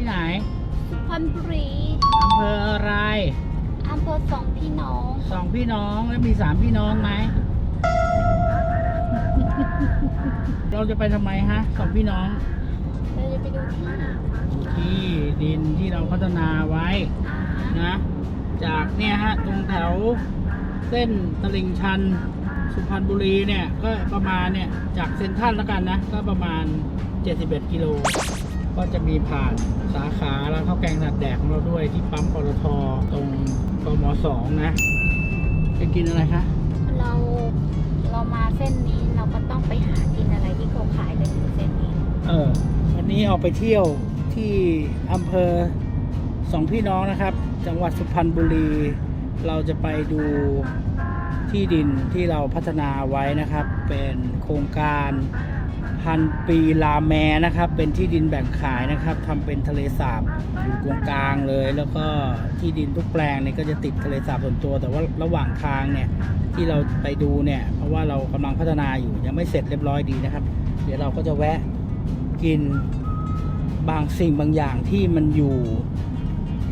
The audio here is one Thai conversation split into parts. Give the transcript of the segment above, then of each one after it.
ที่ยวที่ไหนสุพรรณบุรีอำเภออะไรอำเภอสองพี่น้องสองพี่น้องแล้วมีสามพี่น้องไหมเราจะไปทำไมฮะสองพี่น้องเราจะไปดูที่ที่ดินที่เราพัฒนาไว้อ่านะ จากเนี่ยฮะตรงแถวเส้นตลิ่งชัน สุพรรณบุรีเนี่ย ก็ประมาณเนี่ย จากเซ็นทรัลแล้วกันนะ ก็ประมาณ 71 กิโล ก็จะมีผ่านสาขาแล้วข้าวแกงนัดแดกของเราด้วยที่ปั๊มปตทตรงกมสองนะ จะกินอะไรคะ เราเรามาเส้นนี้เราก็ต้องไปหากินอะไรที่เขาขายกันอยู่เส้นนี้ เออ วันนี้ออกไปเที่ยวที่อำเภอสองพี่น้องนะครับ จังหวัดสุพรรณบุรี เราจะไปดูที่ดินที่เราพัฒนาไว้นะครับ เป็นโครงการ พันปีลาแมนะครับ เป็นที่ดินแบ่งขายนะครับทำเป็นทะเลสาบอยู่ตรงกลางเลย แล้วก็ที่ดินทุกแปลงเนี่ยก็จะติดทะเลสาบส่วนตัว แต่ว่าระหว่างทางเนี่ยที่เราไปดูเนี่ยเพราะว่าเรากำลังพัฒนาอยู่ยังไม่เสร็จเรียบร้อยดีนะครับ เดี๋ยวเราก็จะแวะกินบางสิ่งบางอย่างที่มันอยู่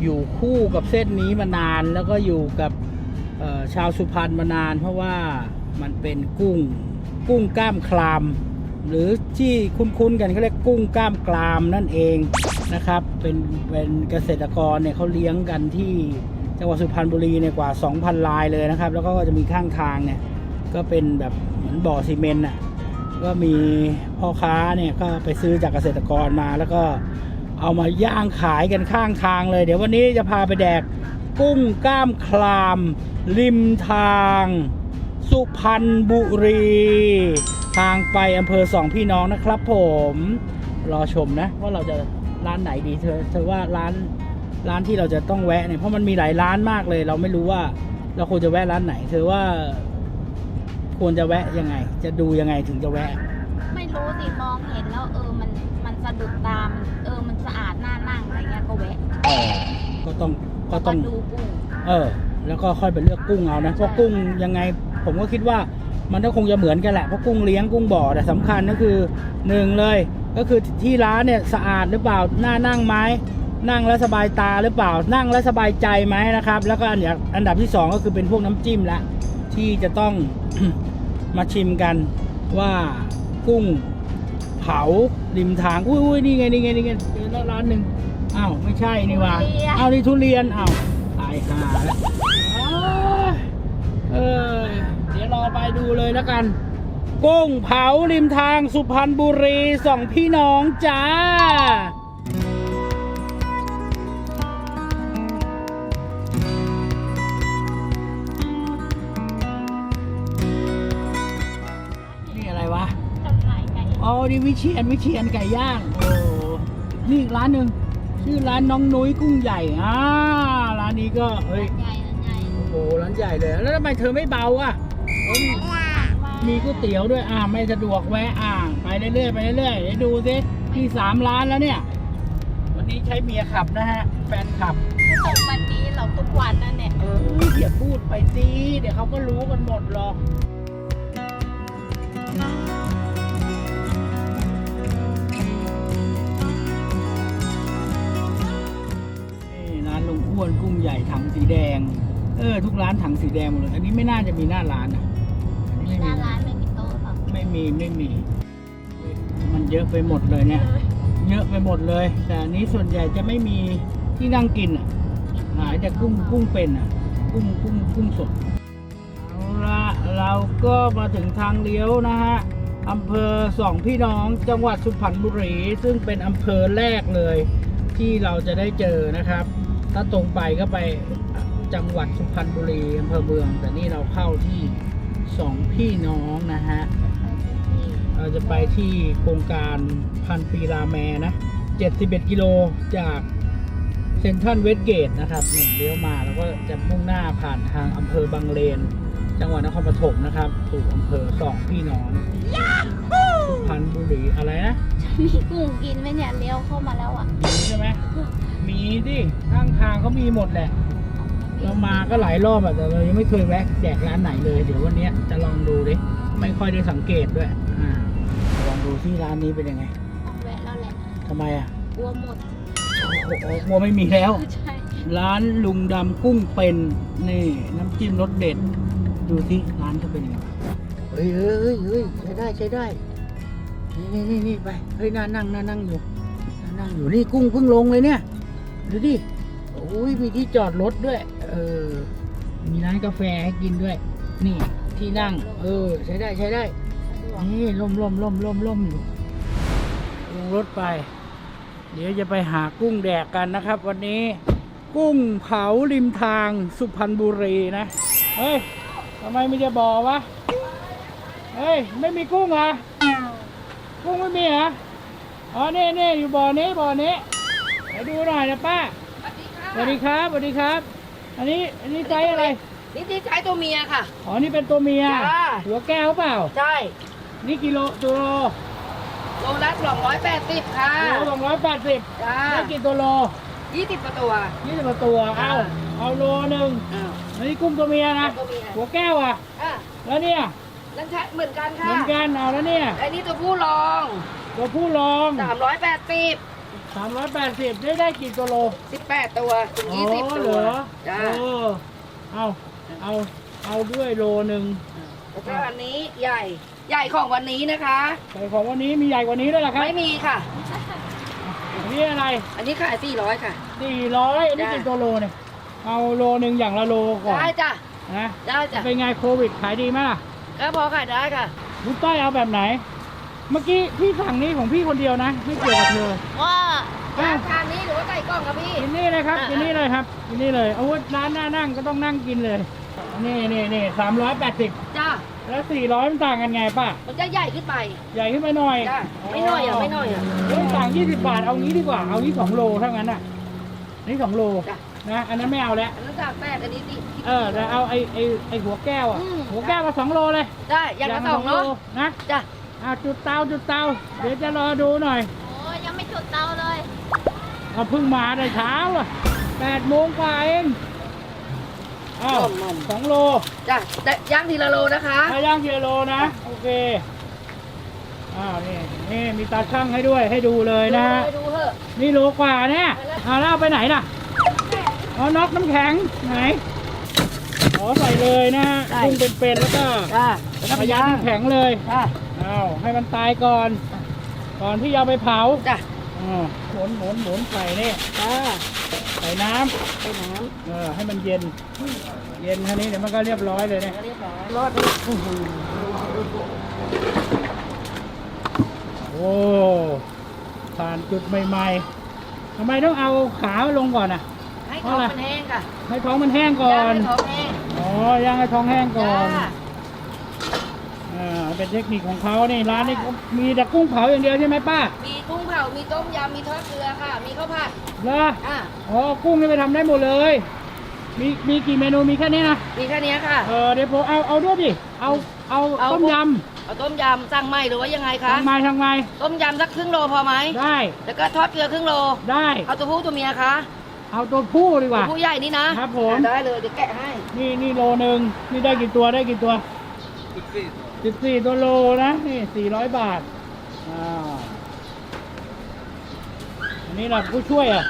อยู่คู่กับเส้นนี้มานานแล้วก็อยู่กับชาวสุพรรณมานาน เพราะว่ามันเป็นกุ้งกุ้งกล้ามคลาม หรือที่คุ้นๆกันเขาเรียกกุ้งกล้ามกรามนั่นเองนะครับ เป็นเป็นเกษตรกรเนี่ยเขาเลี้ยงกันที่จังหวัดสุพรรณบุรีเนี่ยกว่า 2,000 ลายเลยนะครับ แล้วก็จะมีข้างทางเนี่ยก็เป็นแบบเหมือนบ่อซีเมนต์อะก็มีพ่อค้าเนี่ยก็ไปซื้อจากเกษตรกรมา แล้วก็เอามาย่างขายกันข้างทางเลย เดี๋ยววันนี้จะพาไปแดกกุ้งกล้ามคลาม ริมทาง สุพรรณบุรี ทางไปอำเภอสองพี่น้องนะครับผมรอชมนะ ว่าเราจะร้านไหนดีเธอเธอว่าร้านร้านที่เราจะต้องแวะเนี่ยเพราะมันมีหลายร้านมากเลย เราไม่รู้ว่าเราควรจะแวะร้านไหน เธอว่า ควรจะแวะยังไง จะดูยังไงถึงจะแวะ ไม่รู้สิมองเห็นแล้วเออมันมันสะดุดตามันเออมันสะอาดน่านั่งอะไรเงี้ยก็แวะเออก็ต้องก็ต้องดูกุ้งเออ แล้วก็ค่อยไปเลือกกุ้งเอานะเพราะกุ้งยังไง ผมก็คิดว่า มันก็คงจะเหมือนกันแหละเพราะกุ้งเลี้ยงกุ้งบ่อแต่สำคัญก็คือหนึ่งเลย ก็คือที่ร้านเนี่ยสะอาดหรือเปล่าน่านั่งไหมนั่งแล้วสบายตาหรือเปล่านั่งแล้วสบายใจไหมนะครับ แล้วก็อันดับอันดับที่สองก็คือเป็นพวกน้ำจิ้มละที่จะต้องมาชิมกันว่ากุ้งเผาริมทางอุ้ยอุ้ยนี่ไงนี่ไงนี่ไงเจอแล้วร้านหนึ่งอ้าวไม่ใช่นี่หว่าทุเรียนอ้าวนี่ทุเรียนอ้าวตายห่าแล้วอ้าวเออเดี๋ยว รอไปดูเลยแล้วกัน กุ้งเผาริมทางสุพรรณบุรีสองพี่น้องจ้านี่อะไรวะจำหน่ายไก่อ๋อนี่วิเชียนวิเชียนไก่ย่างโอ้นี่อีกร้านหนึ่งชื่อร้านน้องนุ้ยกุ้งใหญ่อ่าร้านนี้ก็เฮ้ยใหญ่นะใหญ่โอ้โหร้านใหญ่เลย แล้วทำไมเธอไม่เบาอะ เอ้ยมีก๋วยเตี๋ยวด้วย อ่าไม่สะดวกแวะ อ่า ไปเรื่อยๆ ไปเรื่อยๆเดี๋ยวดูสิที่สามร้านแล้วเนี่ย วันนี้ใช้เมียขับนะฮะ แฟนขับ ตกวันนี้เราทุกวันนั่นเนี่ยเอออย่าพูดไปสิ เดี๋ยวเขาก็รู้กันหมดหรอก นี่ร้านลุงอ้วนกุ้งใหญ่ถังสีแดง เออ ทุกร้านถังสีแดงหมดเลย อันนี้ไม่น่าจะมีหน้าร้านอะ อันมีนี้หไม่น้ามีร้านไม่มีโต๊ะหรอกไม่มีไม่มี มันเยอะไปหมดเลยเนี่ย เยอะไปหมดเลย แต่อันนี้ส่วนใหญ่จะไม่มีที่นั่งกินอะหายแต่กุ้งกุ้งเป็นอะ กุ้งกุ้งกุ้งสดเอาละเราก็มาถึงทางเลี้ยวนะฮะอำเภอสองพี่น้องจังหวัดสุพรรณบุรี ซึ่งเป็นอำเภอแรกเลย ที่เราจะได้เจอนะครับ ถ้าตรงไปก็ไปจังหวัดสุพรรณบุรีอำเภอเมือง แต่นี่เราเข้าที่ สองพี่น้องนะฮะ เราจะไปที่โครงการพันปีราแมนะ71กิโลจากเซนทรัลเวสเกตนะครับเนี่ยเลี้ยวมาแล้วก็จะมุ่งหน้าผ่านทางอำเภอบางเลน จังหวัดนครปฐมนะครับสู่อำเภอสองพี่น้องสุพรรณบุรีอะไรนะมีกุ้งกินไหมเนี่ยเลี้ยวเข้ามาแล้วอะมีใช่ไหมมีดิข้างทางเขามีหมดแหละ เรามาก็หลายรอบอะแต่เรายังไม่เคยแวะแดกร้านไหนเลย เดี๋ยววันเนี้ยจะลองดูดิ ไม่ค่อยได้สังเกตด้วย อ่า ลองดูดูที่ร้านนี้เป็นยังไงต้องแวะแล้วแหละทำไมอะกลัวหมดโอ้โหกลัวไม่มีแล้ว ใช่ร้านลุงดำกุ้งเป็นนี่น้ำจิ้มรสเด็ด ดูที่ร้านเขาเป็นยังไงเฮ้ยเฮ้ยเฮ้ยใช้ได้ใช้ได้ นี่นี่นี่นี่ไป เฮ้ยน่านั่งน่านั่งอยู่น่านั่งอยู่นี่กุ้งเพิ่งลงเลยเนี่ย ดูดิโอุ้ยมีที่จอดรถด้วย เออ มีร้านกาแฟให้กินด้วย นี่ที่นั่ง เออ ใช้ได้ใช้ได้สะดนี่ล่มล่มล่มล่มล่มอยู่ลงรถไป เดี๋ยวจะไปหากุ้งแดกกันนะครับ วันนี้ กุ้งเผาริมทางสุพรรณบุรีนะ เฮ้ยทำไมไม่จะบอกวะ เฮ้ย ไม่มีกุ้งเหรอ กุ้งไม่มีเหรอ อ๋อนี่นี่อยู่บ่อนี้บ่อนี้ไปดูหน่อยนะป้า สวัสดีครับสวัสดีครับ อันนี้อันนี้ไซส์อะไรนี่ที่ใช้ตัวเมียค่ะ อ๋อนี่เป็นตัวเมีย จ้า หัวแก้วเปล่า ใช่นี่กิโลตัวโลโลละสองร้อยแปดสิบค่ะโลสองร้อยแปดสิบจ้าได้กี่ตัวโลยี่สิบตัว ยี่สิบกว่าตัวเอาเอาโลหนึ่งอ้าวอันนี้กุ้งตัวเมียนะตัวเมียหัวแก้วอะ อะแล้วเนี่ยนั่นใช้เหมือนกันเหค่ะมือนกันเอาแล้วเนี่ยไอ้นี่ตัวผู้รองตัวผู้รองสามร้อยแปด สิบสามร้อยแปดสิบได้ได้กี่ตัวโลสิบแปดตัวถึงยี่สิบอ๋อตัเหรวอจ้าเออเอาเอาเอาด้วยโลหนึ่งแล้วก็อันนี้ใหญ่ใหญ่ของวันนี้นะคะใส่ของวันนี้มีใหญ่กว่านี้ด้วยเหรอครับไม่มีค่ะ อันนี้อะไรอันนี้ขายสี่ร้อยค่ะ สี่ร้อยอันนี้จ้ะ กี่ตัวโลเนี่ยเอาโลหนึ่งอย่างละโลก่อนได้จ้ะนะได้จ้ะเป็นไงโควิดขายดีไหมล่ะก็พอขายได้ค่ะ คุณต้อยเอาแบบไหน เมื่อกี้พี่สั่งนี้ของพี่คนเดียวนะ ไม่เกี่ยวกับเธอว่าอ้าวทานนี้หรือว่าใส่กล้องครับพี่ กินนี่เลยครับอ่ากินนี่เลยครับกินนี่เลยอาวุธร้านหน้านั่งก็ต้องนั่งกินเลย นี่นี่นี่สามร้อยแปดสิบจ้าแล้วสี่ร้อยมันต่างกันไงป้ามันจะใหญ่ขึ้นไป ใหญ่ขึ้นไปหน่อยจ้ะไม่น้อยอะไม่น้อยอะเฮ้ยต่างยี่สิบบาทเอางี้ดีกว่าเอานี้สองโลเท่านั้นน่ะนี่สองโลจ้ะนะอันนั้นไม่เอาแล้วอันนั้นสามแปดอันนี้สิเออแต่เอาไอไอไอหัวแก้วอะอืมหัวแก้วมาสองโลเลย ได้อย่างละสองเนาะโลนะจ้ะ เอาจุดเตาจุดเตาเดี๋ยวจะรอดูหน่อยโอ้ยังไม่จุดเตาเลย เอาเพิ่งมาได้เช้าอะแปดโมงกว่าเองอ้าวสองโลจ้ะแต่ย่างทีละโลนะคะมาย่างกิโลนะ โอเคอ้าวนี่นี่มีตาช่างให้ด้วยให้ดูเลยนะฮะดูเถอะนี่โลกว่าเนี่ยเอาแล้วเอาไปไหนล่ะเอาน็อกน้ำแข็งไหนอ๋อใส่เลยนะฮะกุ้งเป็นๆแล้วก็จ้ะพยายามน้ำแข็งเลยจ้ะ อ้าวให้มันตายก่อน ก่อนที่จะเอาไปเผาจ้ะอ๋อหมุนหมุนหมุนใส่นี่จ้ะใส่น้ำไปน้เออให้มันเย็น เย็นท่านี้เดี๋ยวมันก็เรียบร้อยเลยเนี่ยำก็เรียบร้อยรอดโอ้ผ่านจุดใหม่ๆทำไมต้องเอาขาลงก่อนอะ ให้ท้องมันแห้งค่ะให้ท้องมันแห้งก่อน ย่างให้ท้องแห้งอ๋อย่างให้ท้องแห้งก่อน จ้ะ อ่าเป็นเทคนิคของเขานี่ร้านนี้เขามีแต่กุ้งเผาอย่างเดียวใช่ไหมป้ามีกุ้งเผา มีต้มยำ มีทอดเกลือค่ะ มีข้าวผัด เหรออะ อ๋อกุ้งนี่ไปทำได้หมดเลย มีมีกี่เมนูมีแค่นี้นะมีแค่เนี้ยค่ะ เออเดี๋ยวผมเอาเอาด้วยดิเอาเอาเอา ต้มยเอาต้มยำสั่งใหม่หรือว่ายังไงำคะ ทางไม้ทางไม้ต้มยำสักครึ่งโลพอไหม ได้แล้วก็ทอดเกลือครึ่งโล ได้ เอาตัวผู้ตัวเมียคะเอาตัวผู้ดีกว่าตัวผู้ใหญ่นี่นะครับผมอะได้เลยเดี๋ยวแกะให้ นี่นี่โลหนึ่งนี่ได้กี่ตัวได้กี่ตัว สิบสี่ตัว โลนะนี่สี่ร้อยบาทอ่าอันนี้แหละผู้ช่วยอะ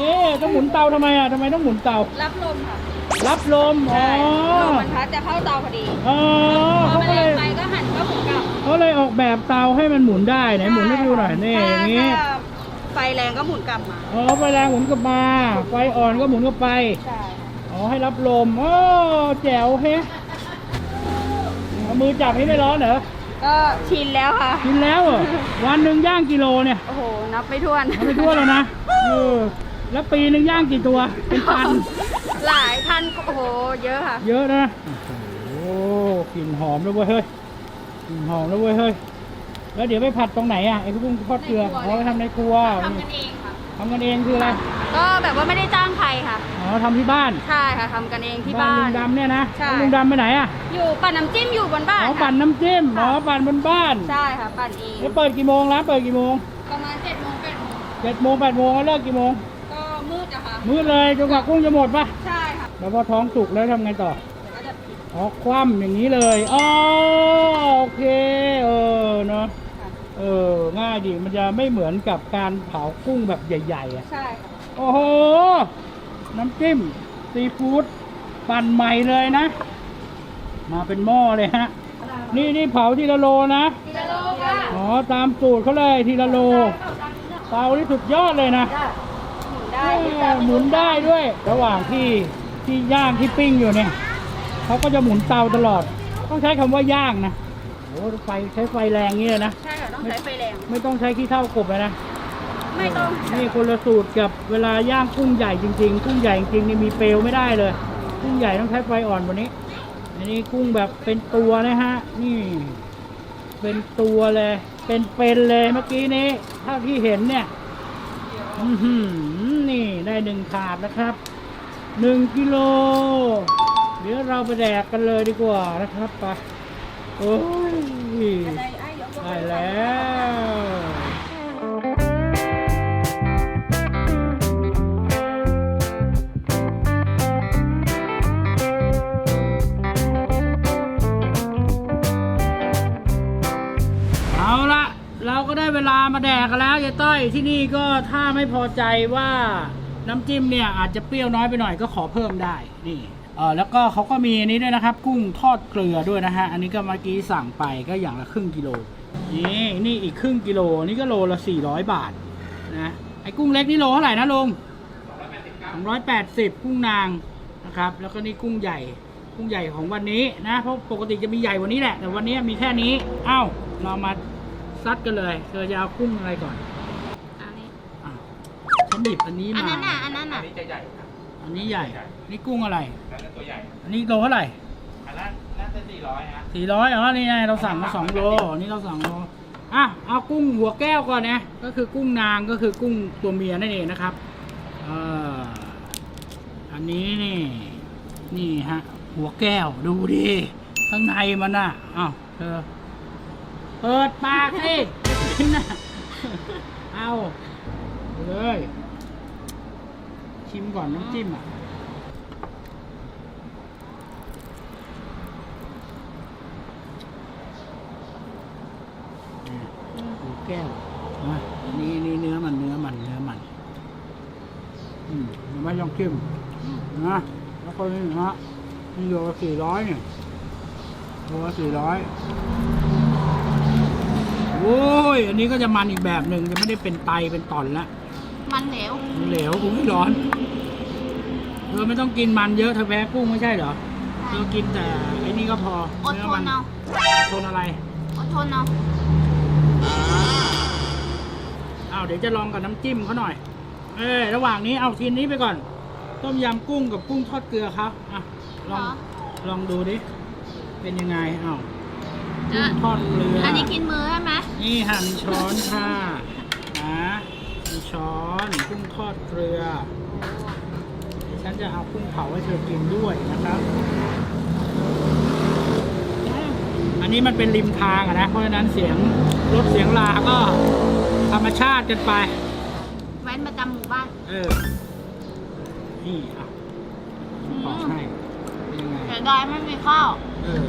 นี่ต้องหมุนเตาทำไมอะทำไมต้องหมุนเตา รับลมค่ะรับลมอ๋อลมมันพัดจะเข้าเตาพอดีอ๋อพอเขามันก็แรเลยงไปก็หันก็หมุนกลับเขาเลยออกแบบเตาให้มันหมุนได้ไหนหมุนให้ดูหน่อยนี่อย่างนี้ถ้าไฟแรงก็หมุนกลับมาอ๋อไฟแรงหมุนกลับมาไฟอ่อนก็หมุนกลับไป ใช่อ๋อให้รับลมโอ้แจ๋วเฮ้ เอามือจับให้ไม่ร้อนเหรอก็ชินแล้วค่ะ กินแล้วเหรอวันหนึ่งย่างกิโลเนี่ยโอ้โห นับไม่ถ้วนเอาไปทั่วแล้วนะเออแล้วปีหนึ่งย่างกี่ตัว เป็นพัน หลายพันโอ้โห เยอะค่ะ เยอะนะ โอ้โหกลิ่นหอมแล้วเว้ยเฮ้ยกลิ่นหอมแล้วเว้ยเฮ้ย แล้วเดี๋ยวไปผัดตรงไหนอะไอ้กุ้งทอดเกลือในครัวอ๋อไปทำในครัวทำกันเองค่ะทำกันเองคืออะไร ก็แบบว่าไม่ได้จ้างใครค่ะ อ๋อทำที่บ้าน ใช่ค่ะทำกันเองที่บ้าลุนงดำเนี่ยนะใช่ แล้วลุงดำไปไหนอะอยู่ปั่นน้ำจิ้มอยู่บนบ้านอ๋อค่ะ ปั่นน้ำจิ้มอ๋อปั่นบนบ้านใช่ค่ะปั่นเองแล้วเปิดกี่โมงร้านเปิดกี่โมงประมาณเจ็ดโมงแปดโมงเจ็ดโมงแปดโมงแล้วเลิกกี่โมงก็มืดอะค่ะ มืดเลยจนกว่ากุ้งจะหมดปะใช่ค่ะแล้วพอท้องสุกแล้วทำไงต่อ เดี๋ยวก็จะปิดอ๋อคว่ำอย่างนี้เลยอ๋อโอเค เออเนาะ ค่ะเออดิมันจะไม่เหมือนกับการเผากุ้งแบบใหญ่ ๆ อะ ใช่ค่ะ โอ้โห น้ำจิ้มซีฟู้ดปั่นใหม่เลยนะ มาเป็นหม้อเลยฮะ นี่นี่เผาทีละโลนะทีละโลค่ะอ๋อตามสูตรเขาเลยทีละโล เตานี่สุดยอดเลยนะได้เออหมุนได้ด้วย ระหว่างที่ที่ย่างที่ปิ้งอยู่เนี่ยเขาก็จะหมุนเตาตลอด ต้องใช้คำว่าย่างนะโอ้ไฟใช้ไฟแรงงี้เลยนะใช่ค่ะต้องใช้ไฟแรง ไม่ต้องใช้ขี้เท่ากบเลยนะ ไม่ต้องนี่คนละสูตรกับเวลาย่างกุ้งใหญ่จริงๆกุ้งใหญ่จริงๆนี่มีเปลวไม่ได้เลย กุ้งใหญ่ต้องใช้ไฟอ่อนกว่านี้ อันนี้กุ้งแบบเป็นตัวนะฮะ นี่ เป็นตัวเลย เป็นเป็นเลยเมื่อกี้นี้เท่าที่เห็นเนี่ยอือหือนี่ได้หนึ่งถาดนะครับหนึ่งกิโลเดี๋ยวเราไปแดกกันเลยดีกว่านะครับไปโอ้ยได้ไอ้ยกได้แล้ว ลามาแดกกันแล้วยายต้อยที่นี่ก็ถ้าไม่พอใจว่าน้ำจิ้มเนี่ยอาจจะเปรี้ยวน้อยไปหน่อยก็ขอเพิ่มได้นี่เออแล้วก็เขาก็มีอันนี้ด้วยนะครับ กุ้งทอดเกลือด้วยนะฮะอันนี้ก็เมื่อกี้สั่งไปก็อย่างละครึ่งกิโลนี่นี่อีกครึ่งกิโลนี่ก็โลละ 400 บาทนะไอ้กุ้งเล็กนี่โลเท่าไหร่นะลุง280 กุ้งนางนะครับแล้วก็นี่กุ้งใหญ่กุ้งใหญ่ของวันนี้นะเพราะปกติจะมีใหญ่กว่านี้แหละ แต่วันนี้มีแค่นี้เอ้าเรามา ซัดกันเลย เธอจะเอากุ้งอะไรก่อนอันนี้อะฉันหยิบอันนี้อันมา นั้นน่ะ อันนั้นน่ะอันนี้จะใหญ่ครับอันนี้ใหญ่ นี่กุ้งอะไร แล้วก็ตัวใหญ่อันนี้โลเท่าไหร่อันนั้นน่าจะสี่ร้อยฮะสี่ร้อยอ๋อ นี่ไงเราสั่งมาสองโลนี่เราสั่งโลอะ เอากุ้งหัวแก้วก่อนนะ ก็คือกุ้งนางก็คือกุ้งตัวเมียนั่นเองนะครับเอ่ออันนี้นี่ นี่ฮะ หัวแก้วดูดิ ข้างในมันน่ะอ้าวเธอ เปิดปากสิกินน่ะเอาเลย ชิมก่อนน้ำจิ้มอะดูแก้วนะอันนี้นี่เนื้อมันเนื้อมันเนื้อมัน อืมยังไม่ต้องจิ้มนะแล้วก็นี่ฮะนี่โลละสี่ร้อยเนี่ยโลละสี่ร้อย โอ้ย อันนี้ก็จะมันอีกแบบหนึ่งจะไม่ได้เป็นไตเป็นตอนละมันเหลวมันเหลวกูไม่ร้อนเธอไม่ต้องกินมันเยอะเธอแพ้กุ้งไม่ใช่เหรอเธอกินแต่ไอ้นี่ก็พออดทนเอาอดทนอะไรอดทนเอาอ้าวเดี๋ยวจะลองกับน้ำจิ้มเขาหน่อย เออระหว่างนี้เอาทีนี้ไปก่อน ต้มยำกุ้งกับกุ้งทอดเกลือครับอะลองเหรอลองดูดิเป็นยังไงอ้าว เอกุ้องทอดเกลืออัอันนี้กินมือใช่ไหมนี่หั่นช้อนค่ะนะมีช้อนกุ้งทอดเกลือเดี๋ยวฉันจะเอากุ้งเผาให้เธอกินด้วยนะครับ อันนี้มันเป็นริมทางอะนะ เพราะฉะนั้นเสียงรถเสียงลาก็ธรรมชาติกันไป แว้นประจำหมู่บ้าน เออ นี่อะขอให้เป็นยังไงเสียดายไม่มีข้าว เออ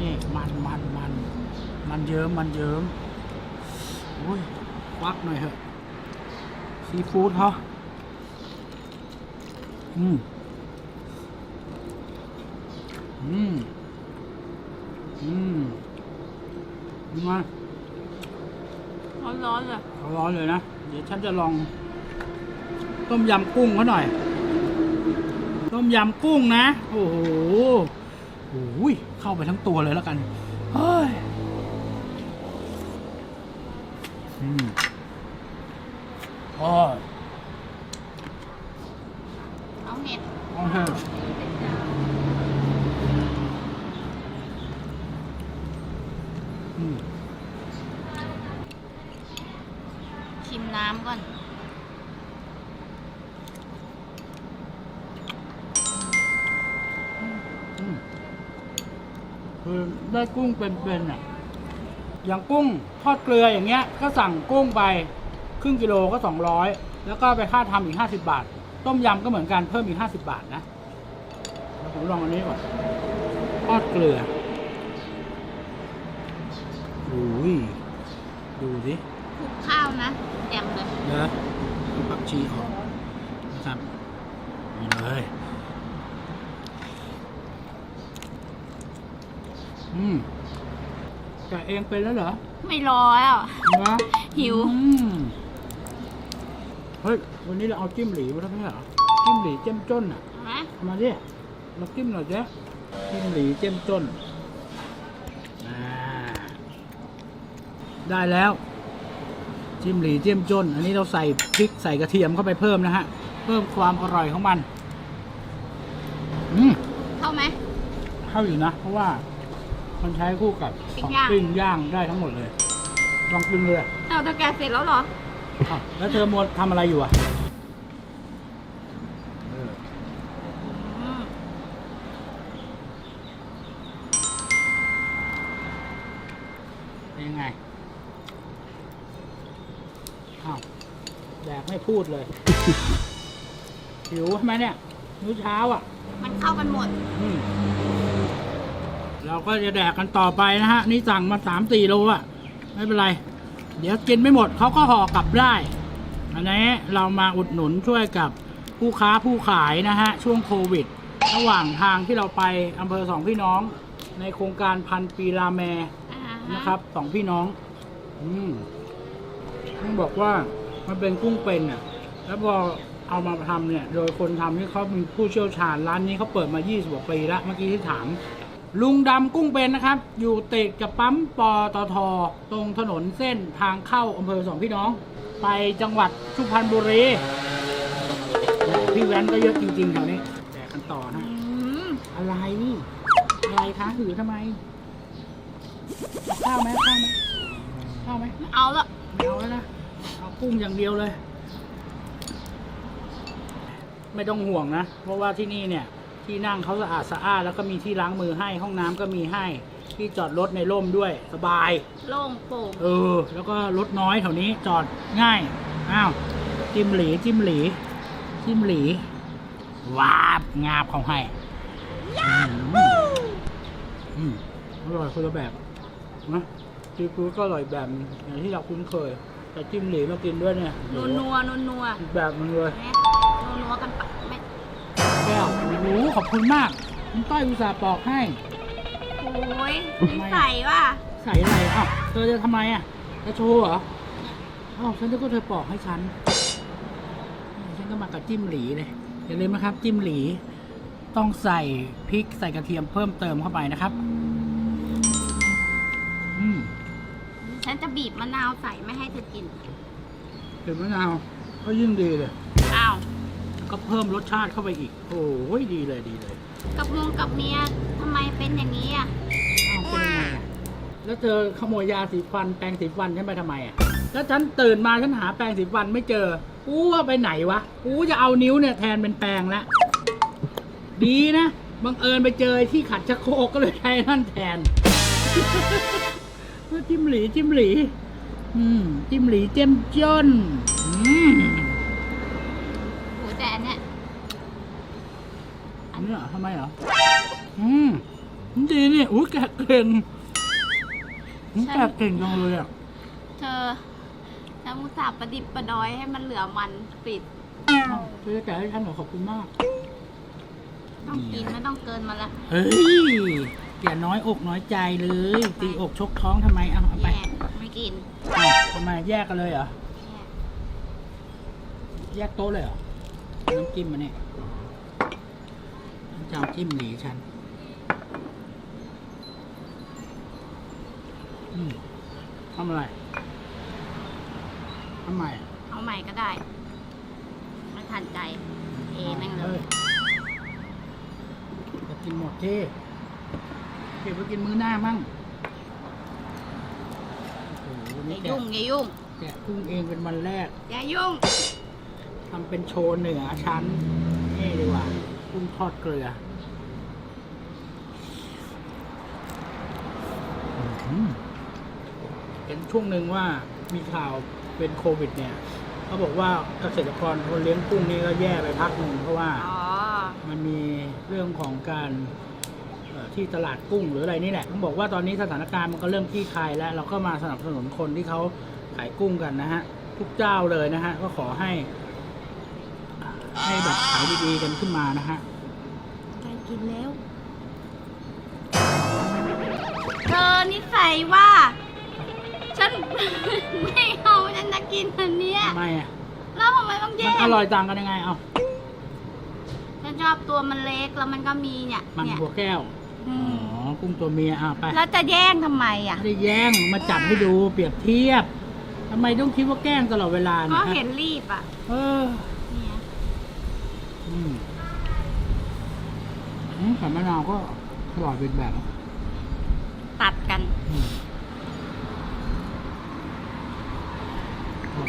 นี่มันมันมันมันเยิ้มมันเยิ้มโอ้ยควักหน่อยเถอะซีฟู้ดเขาอืมอืมอืมมาร้อนๆเลยเอาร้อนเลยนะ เดี๋ยวฉันจะลอง ต้มยำกุ้งเขาหน่อย ต้มยำกุ้งนะ โอ้โห โอ้ยเข้าไปทั้งตัวเลยแล้วกันเฮ้ยอืมโอ้ยเอาเห็ดโอเคอืม ชิมน้ำก่อน คือได้กุ้งเป็นๆอะอย่างกุ้งทอดเกลืออย่างเงี้ย ก็สั่งกุ้งไปครึ่งกิโลก็สองร้อยแล้วก็ไปค่าทำอีกห้าสิบาท ต้มยำก็เหมือนกันเพิ่มอีกห้าสิบาทนะแล้วผมลองอันนี้ก่อนทอดเกลืออุ้ยดูดดิคลุกข้าวนะแจ่มเลยเดี๋ยวเอาผักชีออกนะครับนี่เลย อืมแกะเองเป็นแล้วเหรอไม่รอแล้ว นะหิว อืมเฮ้ย วันนี้เราเอาจิ้มหลีมาแล้วไม่ใช่เหรอ จิ้มหลีเจ้มจ้นอะเอาไหมเอามาดิเราจิ้มหน่อยเจ๊จิ้มหลีเจ้มจ้นอ่าได้แล้ว จิ้มหลีเจ้มจ้น อันนี้เราใส่พริกใส่กระเทียมเข้าไปเพิ่มนะฮะ เพิ่มความอร่อยของมัน อืม เข้าไหม เข้าอยู่นะ เพราะว่า มันใช้คู่กับปิ้ของงย่างปิ้งย่างได้ทั้งหมดเลย ลองกินเลยเอาตะแกรงเสร็จแล้วเหรออ้าวแล้วเธอมัวทำอะไรอยู่อะเอออืมเป็นยังไงอ้าวแดกไม่พูดเลย หิวใช่ไหมเนี่ยมื้อเช้าอะ มันเข้ากันหมด อืม เราก็จะแดกกันต่อไปนะฮะ นี่สั่งมาสามสี่โลอะไม่เป็นไร เดี๋ยวกินไม่หมดเขาก็ห่อกลับได้ อันนี้เรามาอุดหนุนช่วยกับผู้ค้าผู้ขายนะฮะ ช่วงโควิด ระหว่างทางที่เราไปอำเภอสองพี่น้อง ในโครงการพันปีราแมอ่าฮนะครับสองพี่น้อง อืมต้องบอกว่ามันเป็นกุ้งเป็นอะ แล้วพอเอามาทำเนี่ย โดยคนทำนี่เขาเป็นผู้เชี่ยวชาญร้านนี้เขาเปิดมา 20 กว่าปีแล้ว เมื่อกี้ที่ถาม ลุงดำกุ้งเป็นนะครับ อยู่ติดกับปั๊มปตทตรงถนนเส้นทางเข้าอำเภอสองพี่น้อง ไปจังหวัดสุพรรณบุรีพี่แว้นก็เยอะจริงๆแถวนี้แจกกันต่อนะอืมอะไรอะไรคะหือทำไมเอาข้าวไหมข้าวไหมข้าวไหมไม่เอาละไม่เอาแล้วนะเอากุ้งอย่างเดียวเลย ไม่ต้องห่วงนะ เพราะว่าที่นี่เนี่ย ที่นั่งเขาสะอาดสะอาดแล้วก็มีที่ล้างมือให้ห้องน้ำก็มีให้ ที่จอดรถในร่มด้วยสบาย โล่งโปร่งเออ แล้วก็รถน้อยแถวนี้จอดง่ายอ้าวจิ้มหลีจิ้มหลี จิ้มหลีวาบงาบเขาให้อืมอืมอร่อยคนละแบบนะซีฟู้ดก็อร่อยแบบนึงอย่างที่เราคุ้นเคย แต่จิ้มหลีมากินด้วยเนี่ยนัวนัวนัวนัวอีกแบบนึงเลยแม่นัวนัวกันปะไม่ แก้ว โอ้โหขอบคุณมากคุณต้อยอุตส่าห์ปอกให้ โอ้ยนิสัยว่ะใส่อะไรอ้าวเธอจะทำไมอะจะโชว์เหรออ้าวฉันนึกว่าเธอปอกให้ฉัน ฉันก็มากับจิ้มหลีเลยอย่าลืมนะครับ จิ้มหลีต้องใส่พริกใส่กระเทียมเพิ่มเติมเข้าไปนะครับ อืมฉันจะบีบมะนาวใส่ไม่ให้เธอกินเผ็ดมะนาวก็ยิ่งดีเลยอ้าว ก็เพิ่มรสชาติเข้าไปอีก โอ้ยดีเลยดีเลยกับมงกับเมียทำไมเป็นอย่างนี้อะ อ้าวเป็นยังไงอะแล้วเธอขโมยยาสีฟันแปรงสีฟันฉันไปทำไมอะแล้วฉันตื่นมาฉันหาแปรงสีฟันไม่เจอกูว่าไปไหนวะกูจะเอานิ้วเนี่ยแทนเป็นแปรงแล้วดีนะบังเอิญไปเจอไอ้ที่ขัดชักโครกก็เลยใช้นั่นแทน จิ้มหลีจิ้มหลี อืมจิ้มหลีเจ้มจนอืม โอ้แต่อันเนี้ย อันนี้ เหรอทำไมเหรอ อืม ดีนี่ อุ้ยแกะเก่งอุ๊ยแกะเก่งจังเลยอะ เธอจะมุตส่าห์ประดิบประดอยให้มันเหลือมันปิดอ้าวเธอจะแกะให้ฉันเหรอขอบคุณมาก ต้องกินไม่ต้องเกินมาละเฮ้ย อย่าน้อยอกน้อยใจเลย ตีอกชกท้องทำไมเอาเอาไปแย่ไม่กินเอาทำไมแยกกันเลยเหรอ แย่แยกโต๊ะเลยเหรอน้ำจิ้มมาเนี่ย จะเอาจิ้มหลีฉันอืมทำอะไรทำไมเอาใหม่ก็ได้ไม่ทันใจ เอแม่งเลอ้ยจะกินหมดที่เก็บไว้กินมื้อหน้ามั่งโอ้โหวันอนี้ย่าแกะยุ่งอย่ายุ่งแกะกุ้งเองเป็นวันแรกอย่ายุ่งทำเป็นโชว์เหนือชั้นนี่ดีกว่า กุ้งทอดเกลืออื้อหือเห็นช่วงหนึ่งว่ามีข่าวเป็นโควิด เนี่ยเขาบอกว่าเกษตรกรคนเลี้ยงกุ้งนี่ก็แย่ไปพักหนึ่งเพราะว่าอ๋อมันมีเรื่องของการเอ่อที่ตลาดกุ้งหรืออะไรนี่แหละต้องบอกว่าตอนนี้สถานการณ์มันก็เริ่มคลี่คลายแล้ว เราก็มาสนับสนุนคนที่เขาขายกุ้งกันนะฮะ ทุกเจ้าเลยนะฮะ ก็ขอให้ ให้แบบขายดีๆกันขึ้นมานะฮะได้กินแล้วเธอนิสัยว่า ฉัน ไม่เอาฉันจะกินอันเนี้ยทำไมอะแล้วทำไมต้องแย่มันงอร่อยต่างกันยังไงเอาฉันชอบตัวมันเล็กแล้วมันก็มีเนี่ยมันเนี่ยหัวแก้วอือ๋อมกุ้งตัวเมียอะไปแล้วจะแย่งทำไมอะ ไม่ได้แย่งมาจับให้ดูเปรียบเทียบทำไมต้องคิดว่าแกล้งตลอดเวลาก็เนี่ยฮะเห็นรีบอะ เออเนี่ยอืม อืมขันมะนาวก็อร่อยเป็นแบบนะตัดกันอืมโอ้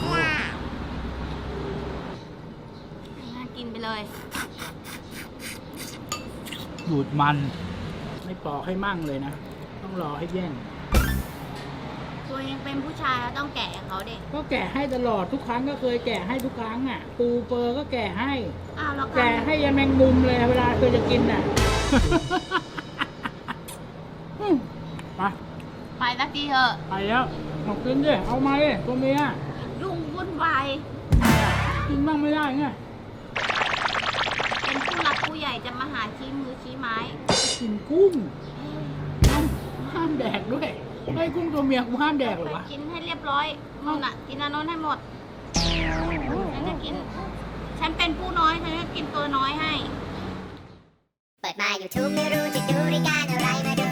โหน่ากินไปเลย ดูดมัน ไม่ปอกให้มั่งเลยนะ ต้องรอให้แย่งตัวเองเป็นผู้ชายแล้วต้องแกะเขาเด็กก็แกะให้ตลอดทุกครั้งก็เคยแกะให้ทุกครั้งอะ ปูเปอร์ก็แกะให้ อ้าวแล้วแกะให้ยันแมงมุมเลยเวลาเคยจะกินน่ะ อืมไปไปสักทีเถอะไปแล้วเอากินดิเอามาดิตัวเมียยุ่งวุ่นวายกินบ้างไม่ได้ไงเป็นผู้หลักผู้ใหญ่จะมาหาชี้มือชี้ไม้ กินกุ้งห้ามห้ามแดกด้วยไอ้ยกุ้งตัวเมียกูห้ามแดกเหรอวะกินให้เรียบร้อยนู่นน่ะ กินอันโน้นให้หมดฉันจะกิน ฉันเป็นผู้น้อยฉันจะกินตัวน้อยให้ เปิดมา YouTube ไม่รู้จะดูรายการอะไรมาดู